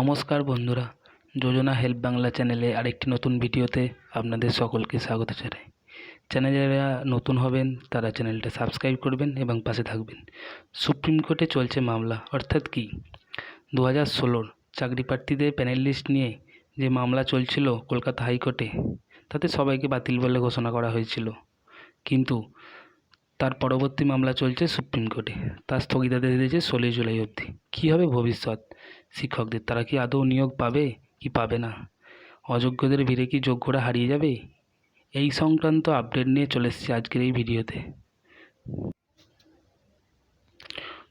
নমস্কার বন্ধুরা, যোজনা হেল্প বাংলা চ্যানেলে আরেকটি নতুন ভিডিওতে আপনাদের সকলকে স্বাগত জানাই। চ্যানেলে যারা নতুন হবেন, তারা চ্যানেলটা সাবস্ক্রাইব করবেন এবং পাশে থাকবেন। সুপ্রিম কোর্টে চলছে মামলা, অর্থাৎ কি? দু হাজার ষোলোর চাকরি প্রার্থীদের প্যানেল লিস্ট নিয়ে যে মামলা চলছিল কলকাতা হাইকোর্টে, তাতে সবাইকে বাতিল বলে ঘোষণা করা হয়েছিল। কিন্তু তার পরবর্তী মামলা চলছে সুপ্রিম কোর্টে তার স্থগিতাদেশ দিয়েছে ষোলোই জুলাই অবধি। কী হবে ভবিষ্যৎ? শিক্ষকদের তারা কি আদৌ নিয়োগ পাবে কি পাবে না? অযোগ্যদের ভিড়ে কি যোগ্যরা হারিয়ে যাবে? এই সংক্রান্ত আপডেট নিয়ে চলে এসেছি আজকের এই ভিডিওতে।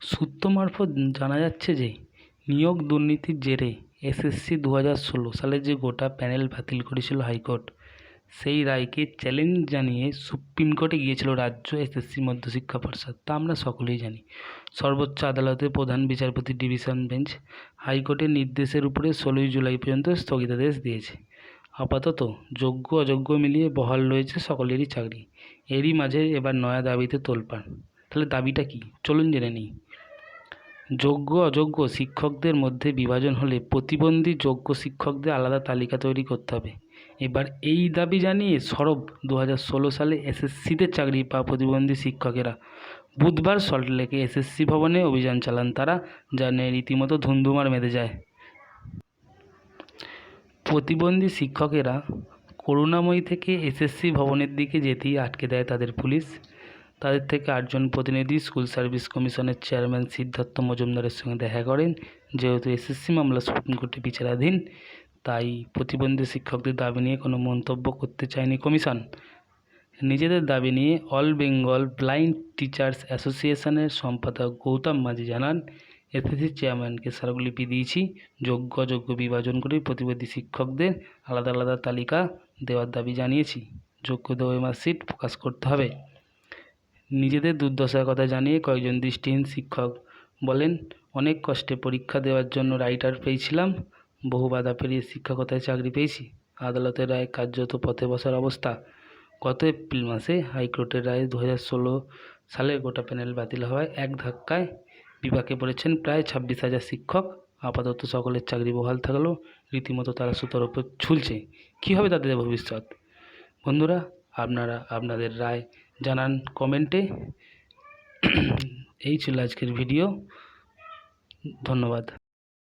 সূত্র মারফত জানা যাচ্ছে যে, নিয়োগ দুর্নীতির জেরে এসএসসি দু হাজার ষোলো সালে যে গোটা প্যানেল বাতিল করেছিল হাইকোর্ট সেই রায়কে চ্যালেঞ্জ জানিয়ে সুপ্রিম কোর্টে গিয়েছিল রাজ্য এসএসসি মধ্যশিক্ষা পর্ষদ। তা আমরা সকলেই জানি। সর্বোচ্চ আদালতের প্রধান বিচারপতি ডিভিশন বেঞ্চ হাইকোর্টের নির্দেশের উপরে ষোলোই জুলাই পর্যন্ত স্থগিতাদেশ দিয়েছে। আপাতত যোগ্য অযোগ্য মিলিয়ে বহাল রয়েছে সকলেরই চাকরি। এরই মাঝে এবার নয়া দাবিতে তোলপাড়। তাহলে দাবিটা কি? চলুন জেনে নিই। যোগ্য অযোগ্য শিক্ষকদের মধ্যে বিভাজন হলে প্রতিবন্ধী যোগ্য শিক্ষকদের আলাদা তালিকা তৈরি করতে হবে। এবার এই দাবি জানিয়ে সরব দু হাজার ষোলো সালে এসএসসিতে চাকরি পাওয়া প্রতিবন্ধী শিক্ষকেরা। বুধবার সল্টলেকে এসএসসি ভবনে অভিযান চালান তারা, যা নিয়ে রীতিমতো ধুন্ধুমার বেঁধে যায়। প্রতিবন্ধী শিক্ষকেরা করুণাময়ী থেকে এসএসসি ভবনের দিকে যেতেই আটকে দেয় তাদের পুলিশ। তাদের থেকে আটজন প্রতিনিধি স্কুল সার্ভিস কমিশনের চেয়ারম্যান সিদ্ধার্থ মজুমদারের সঙ্গে দেখা করেন। যেহেতু এসএসসি মামলা সুপ্রিম কোর্টে বিচারাধীন তাই প্রতিবন্ধী শিক্ষকদের দাবি নিয়ে কোনো মন্তব্য করতে চায়নি কমিশন। নিজেদের দাবি নিয়ে অল বেঙ্গল ব্লাইন্ড টিচার্স অ্যাসোসিয়েশনের সম্পাদক গৌতম মাঝি জানান এসএসসি চেয়ারম্যানকে স্মারকলিপি দিয়েছি, যোগ্য যোগ্য বিভাজন করে প্রতিবন্ধী শিক্ষকদের আলাদা আলাদা তালিকা দেওয়ার দাবি জানিয়েছি। যোগ্য ওয়েমার্কশিট প্রকাশ করতে হবে। নিজেদের দুর্দশার কথা জানিয়ে কয়েকজন দৃষ্টিহীন শিক্ষক বলেন, অনেক কষ্টে পরীক্ষা দেওয়ার জন্য রাইটার পেয়েছিলাম বহু বাধা পেরিয়ে শিক্ষকতায় চাকরি পেয়েছি। আদালতের রায় কার্যত পথে বসার অবস্থা। গত এপ্রিল মাসে হাইকোর্টের রায়ে দু হাজার ষোলো সালের গোটা প্যানেল বাতিল হওয়ায় এক ধাক্কায় বিপাকে পড়েছেন প্রায় ছাব্বিশ হাজার শিক্ষক। আপাতত সকলের চাকরি বহাল থাকলেও রীতিমতো তারা সুতোর ওপর ঝুলছে। কী হবে তাদের ভবিষ্যৎ? বন্ধুরা, আপনারা আপনাদের রায় জানান কমেন্টে। এই ছিল আজকের ভিডিও। ধন্যবাদ।